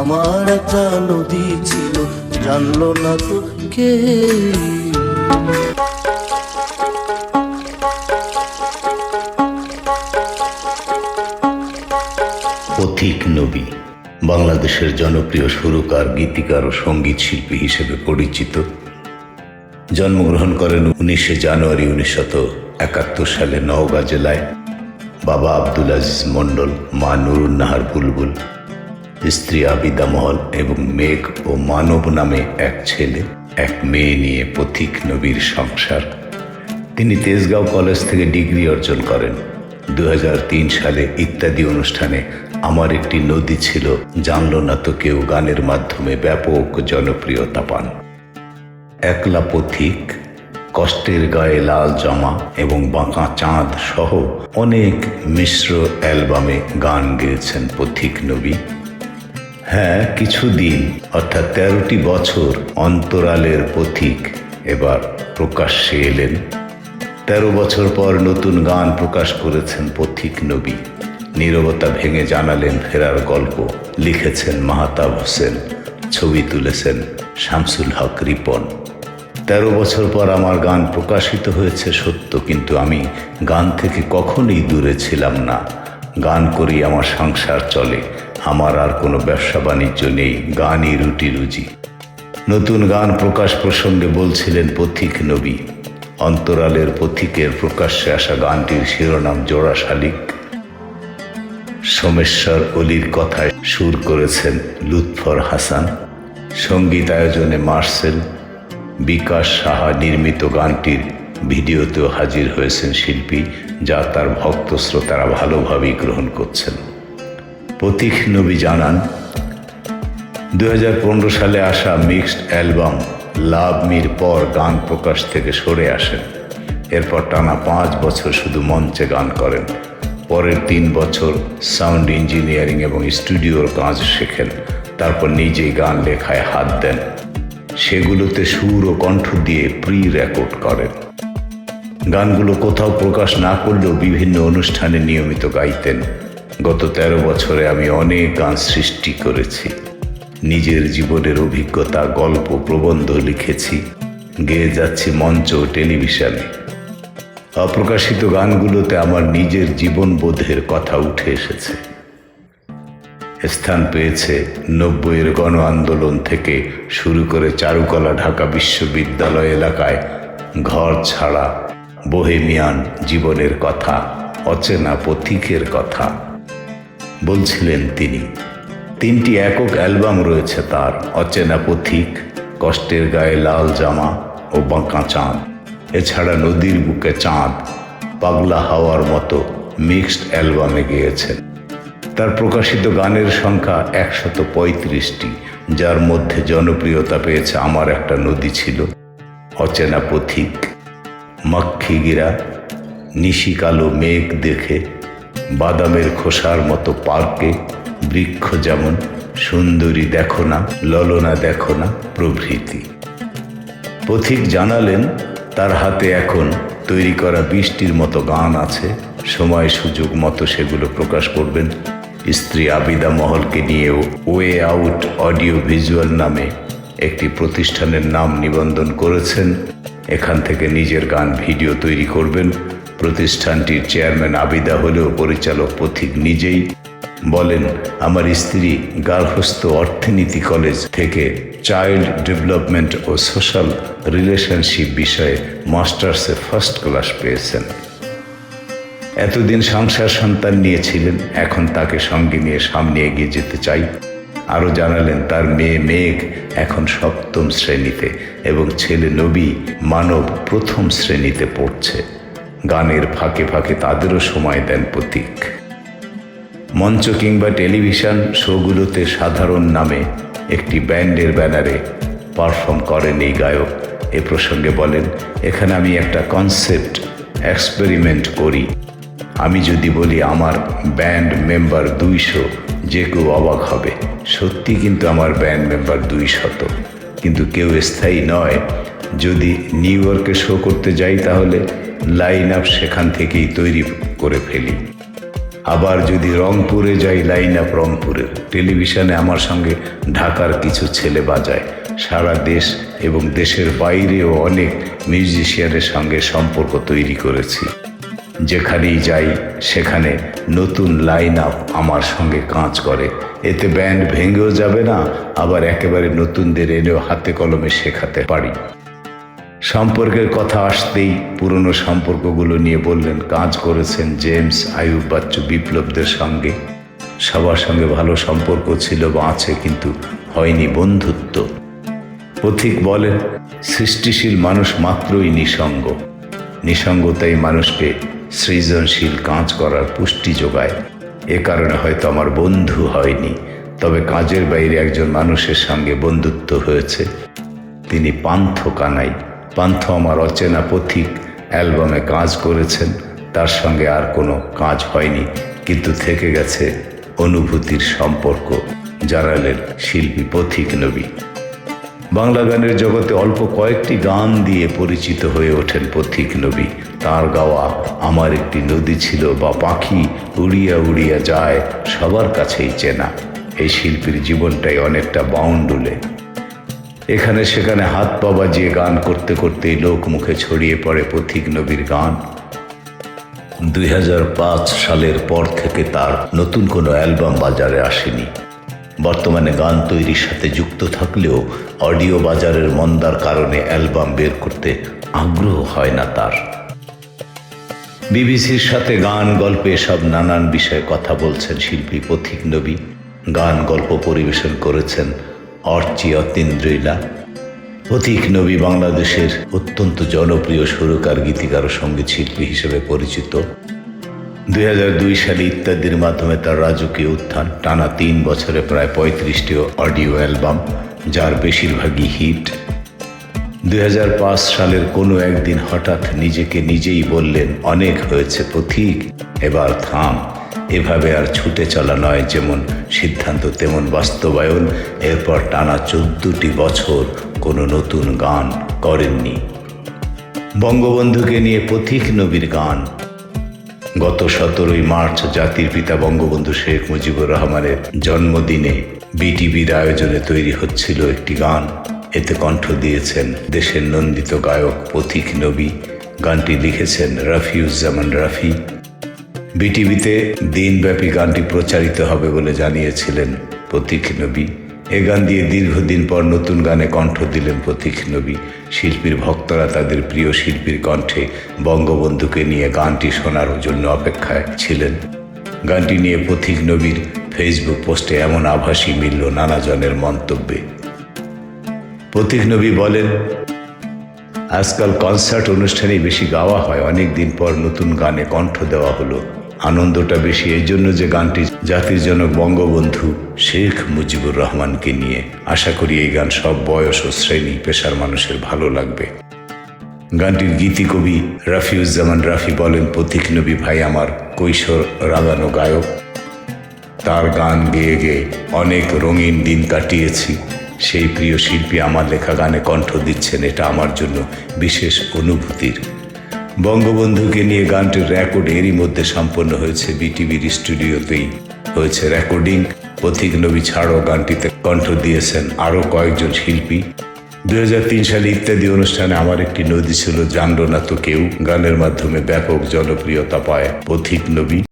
আমার একটা নদী ছিল জানলো না তো কে। পথিক নবী, বাংলাদেশের জনপ্রিয় সুরকার, গীতিকার ও সংগীত শিল্পী হিসেবে পরিচিত। জন্মগ্রহণ করেন উনিশে জানুয়ারি উনিশশত একাত্তর সালে নওগাঁ জেলায়। বাবা আব্দুল আজিজ মণ্ডল, মা নুরুন্নাহার বুলবুল। স্ত্রী আবিদা মহল এবং মেঘ ও মানব নামে এক ছেলে, এক মেয়ে নিয়ে পথিক নবীর সংসার। তিনি তেজগাঁও কলেজ থেকে ডিগ্রি অর্জন করেন। দু হাজার তিন সালে ইত্যাদি অনুষ্ঠানে আমার একটি নদী ছিল, জানল না তো কেউ গানের মাধ্যমে ব্যাপক জনপ্রিয়তা পান। একলা পথিক, কষ্টের গায়ে লাল জামা এবং বাঁকা চাঁদ সহ অনেক মিশ্র অ্যালবামে গান গেয়েছেন পথিক নবী। হ্যাঁ কিছুদিন অর্থাৎ তেরোটি বছর অন্তরালের পথিক এবার প্রকাশ্যে এলেন। তেরো বছর পর নতুন গান প্রকাশ করেছেন পথিক নবী। নীরবতা ভেঙে জানালেন ফেরার গল্প, লিখেছেন মাহতাব হোসেন, ছবি তুলেছেন শামসুল হক রিপন। তেরো বছর পর আমার গান প্রকাশিত হয়েছে সত্য, কিন্তু আমি গান থেকে কখনোই দূরে ছিলাম না। গান করি আমার সংসার চলে আমার আর কোনো ব্যবসা বাণিজ্য নেই, গানই রুটি রুজি। নতুন গান প্রকাশ প্রসঙ্গে বলছিলেন পথিক নবী। অন্তরালের পথিকের প্রকাশ্যে আসা গানটির শিরোনাম জোড়া শালিক। সোমেশ্বর অলির কথায় সুর করেছেন লুৎফর হাসান। সংগীত আয়োজনে মার্সেল। বিকাশ সাহা নির্মিত গানটির ভিডিওতেও হাজির হয়েছেন শিল্পী, যা তার ভক্ত শ্রোতারা ভালোভাবেই গ্রহণ করছেন। পথিক নবী জানান দু হাজার পনেরো সালে আসা মিক্সড অ্যালবাম লাভ মির পর গান প্রকাশ থেকে সরে আসেন। এরপর টানা পাঁচ বছর শুধু মঞ্চে গান করেন। পরের তিন বছর সাউন্ড ইঞ্জিনিয়ারিং এবং স্টুডিওর কাজ শেখেন। তারপর নিজেই গান লেখায় হাত দেন। সেগুলোতে সুর ও কণ্ঠ দিয়ে প্রি রেকর্ড করেন। গানগুলো কোথাও প্রকাশ না করলেও বিভিন্ন অনুষ্ঠানে নিয়মিত গাইতেন। গত তেরো বছরে আমি অনেক গান সৃষ্টি করেছি। নিজের জীবনের অভিজ্ঞতা, গল্প, প্রবন্ধ লিখেছি। গেয়ে যাচ্ছি মঞ্চ ও টেলিভিশনে। অপ্রকাশিত গানগুলোতে আমার নিজের জীবনবোধের কথা উঠে এসেছে। স্থান পেয়েছে নব্বইয়ের গণ আন্দোলন থেকে শুরু করে চারুকলা ঢাকা বিশ্ববিদ্যালয় এলাকায় ঘর ছাড়া বোহেমিয়ান জীবনের কথা, অচেনা পথিকের কথা। বলছিলেন তিনি। তিনটি একক অ্যালবাম রয়েছে তার, অচেনা পথিক, কষ্টের গায়ে লাল জামা ও বাঁকা চাঁদ। এছাড়া নদীর বুকে চাঁদ, পাগলা হাওয়ার মতো মিক্সড অ্যালবামে গিয়েছেন। তার প্রকাশিত গানের সংখ্যা একশত পঁয়ত্রিশটি, যার মধ্যে জনপ্রিয়তা পেয়েছে আমার একটা নদী ছিল, অচেনা পথিক। মাক্ষিগিরা নিশিকালো মেঘ দেখে বাদামের খোসার মতো পার্কে বৃক্ষ যেমন, সুন্দরী দেখো না, ললনা দেখো না, প্রভৃতি। পথিক জানালেন, তার হাতে এখন তৈরি করা বৃষ্টির মতো গান আছে, সময় সুযোগ মতো সেগুলো প্রকাশ করবেন। স্ত্রী আবিদা মহলকে নিয়ে ওয়ে আউট অডিও ভিজুয়াল নামে একটি প্রতিষ্ঠানের নাম নিবন্ধন করেছেন। এখান থেকে নিজের গান ভিডিও তৈরি করবেন। প্রতিষ্ঠানটির চেয়ারম্যান আবিদা হলেও পরিচালক পথিক নিজেই বলেন, আমার স্ত্রী গার্হস্থ অর্থনীতি কলেজ থেকে চাইল্ড ডেভেলপমেন্ট ও সোশ্যাল রিলেশনশিপ বিষয়ে মাস্টার্সে ফার্স্ট ক্লাস পেয়েছেন। এতদিন সংসার সন্তান নিয়েছিলেন, এখন তাকে সঙ্গে নিয়ে সামনে এগিয়ে যেতে চাই। আরও জানালেন, তার মেয়ে মেঘ এখন সপ্তম শ্রেণীতে এবং ছেলে নবী মানব প্রথম শ্রেণীতে পড়ছে। গানের ফাঁকে ফাঁকে তাদেরও সময় দেন প্রতীক। মঞ্চ কিংবা টেলিভিশন শোগুলোতে সাধারণ নামে একটি ব্যান্ডের ব্যানারে পারফর্ম করেন এই গায়ক। এ প্রসঙ্গে বলেন, এখানে আমি একটা কনসেপ্ট এক্সপেরিমেন্ট করি। আমি যদি বলি আমার ব্যান্ড মেম্বার দুইশো, যে কেউ অবাক হবে। সত্যি কিন্তু আমার ব্যান্ড মেম্বার দুই শত কিন্তু কেউ স্থায়ী নয়। যদি নিউ ইয়র্কে শো করতে যাই তাহলে লাইন আপ সেখান থেকেই তৈরি করে ফেলি। আবার যদি রংপুরে যাই, লাইন আপ রংপুরের টেলিভিশনে আমার সঙ্গে ঢাকার কিছু ছেলে বাজায়। সারা দেশ এবং দেশের বাইরেও অনেক মিউজিশিয়ানের সঙ্গে সম্পর্ক তৈরি করেছি। যেখানেই যাই, সেখানে নতুন লাইন আপ আমার সঙ্গে কাজ করে। এতে ব্যান্ড ভেঙেও যাবে না, আবার একেবারে নতুনদের এনেও হাতে কলমে শেখাতে পারি। সম্পর্কের কথা আসতেই পুরনো সম্পর্কগুলো নিয়ে বললেন, কাজ করেছেন জেমস আয়ুব বাচ্চু বিপ্লবদের সঙ্গে। সবার সঙ্গে ভালো সম্পর্ক ছিল বা আছে, কিন্তু হয়নি বন্ধুত্ব। পথিক বলেন, সৃষ্টিশীল মানুষ মাত্রই নিসঙ্গ। নিসঙ্গতাই মানুষকে সৃজনশীল কাজ করার পুষ্টি যোগায়। এ কারণে হয়তো আমার বন্ধু হয়নি, তবে কাজের বাইরে একজন মানুষের সঙ্গে বন্ধুত্ব হয়েছে। তিনি পান্থ কানাই। পান্থ আমার অচেনা পথিক অ্যালবামে কাজ করেছেন। তার সঙ্গে আর কোনো কাজ হয়নি, কিন্তু থেকে গেছে অনুভূতির সম্পর্ক জানালেন শিল্পী পথিক নবী। বাংলা গানের জগতে অল্প কয়েকটি গান দিয়ে পরিচিত হয়ে ওঠেন পথিক নবী। তার গাওয়া আমার একটি নদী ছিল বা পাখি উড়িয়া উড়িয়া যায় সবার কাছেই চেনা। এই শিল্পীর জীবনটাই অনেকটা বাউন্ডুলে। এখানে সেখানে হাত পা বাজিয়ে গান করতে করতেই লোক মুখে ছড়িয়ে পড়ে পথিক নবীর গান। দুই হাজার পাঁচ সালের পর থেকে তার নতুন কোনো অ্যালবাম বাজারে আসেনি। বর্তমানে গান তৈরির সাথে যুক্ত থাকলেও অডিও বাজারের মন্দার কারণে অ্যালবাম বের করতে আগ্রহ হয় না তার। বিবিসির সাথে গান, গল্পে সব নানান বিষয়ে কথা বলছেন শিল্পী পথিক নবী। গান, গল্প পরিবেশন করেছেন অর্চি অতীন্দ্রিলা পথিক নবী বাংলাদেশের অত্যন্ত জনপ্রিয় সুরকার, গীতিকার ও সংগীত শিল্পী হিসেবে পরিচিত। দুই হাজার দুই সালে ইত্যাদির মাধ্যমে তার রাজকীয় উত্থান টানা তিন বছরে প্রায় পঁয়ত্রিশটি অডিও অ্যালবাম, যার বেশিরভাগই হিট। দুই হাজার পাঁচ সালের কোনো একদিন হঠাৎ নিজেকে নিজেই বললেন, অনেক হয়েছে, পথিক, এবার থাম। এভাবে আর ছুটে চলা নয় যেমন সিদ্ধান্ত, তেমন বাস্তবায়ন। এরপর টানা চোদ্দটি বছর কোনো নতুন গান করেননি। বঙ্গবন্ধুকে নিয়ে পথিক নবীর গান। গত সতেরোই মার্চ জাতির পিতা বঙ্গবন্ধু শেখ মুজিবুর রহমানের জন্মদিনে বিটিভির আয়োজনে তৈরি হচ্ছিল একটি গান। এতে কণ্ঠ দিয়েছেন দেশের নন্দিত গায়ক পথিক নবী। গানটি লিখেছেন রাফিউজ্জামান রাফি। বিটিভিতে দিনব্যাপী গানটি প্রচারিত হবে বলে জানিয়েছিলেন পথিক নবী। এ গান দিয়ে দীর্ঘদিন পর নতুন গানে কণ্ঠ দিলেন পথিক নবী। শিল্পীর ভক্তরা তাদের প্রিয় শিল্পীর কণ্ঠে বঙ্গবন্ধুকে নিয়ে গানটি শোনার জন্য অপেক্ষায় ছিলেন। গানটি নিয়ে পথিক নবীর ফেসবুক পোস্টে এমন আভাসই মিলল নানাজনের মন্তব্যে। পথিক নবী বলেন, আজকাল কনসার্ট অনুষ্ঠানে বেশি গাওয়া হয়। অনেক দিন পর নতুন গানে কণ্ঠ দেওয়া হলো। আনন্দটা বেশি, এই জন্য যে গানটি জাতির জনক বঙ্গবন্ধু শেখ মুজিবুর রহমানকে নিয়ে। আশা করি এই গান সব বয়স ও শ্রেণি পেশার মানুষের ভালো লাগবে। গানটির গীতি কবি রাফিউজ্জামান রাফি বলেন, পথিক নবী ভাই আমার কৈশোর রাগানো গায়ক। তার গান গেয়ে গেয়ে অনেক রঙিন দিন কাটিয়েছি। সেই প্রিয় শিল্পী আমার লেখা গানে কণ্ঠ দিচ্ছেন, এটা আমার জন্য বিশেষ অনুভূতির বঙ্গবন্ধুকে নিয়ে গানটির রেকর্ড এরই মধ্যে সম্পন্ন হয়েছে বিটিভির স্টুডিওতেই। হয়েছে রেকর্ডিং পথিক নবী ছাড়াও গানটিতে কণ্ঠ দিয়েছেন আরও কয়েকজন শিল্পী। দু হাজার তিন সালে ইত্যাদি অনুষ্ঠানে আমার একটি নদী ছিল, জানল না তো কেউ। গানের মাধ্যমে ব্যাপক জনপ্রিয়তা পায় পথিক নবী।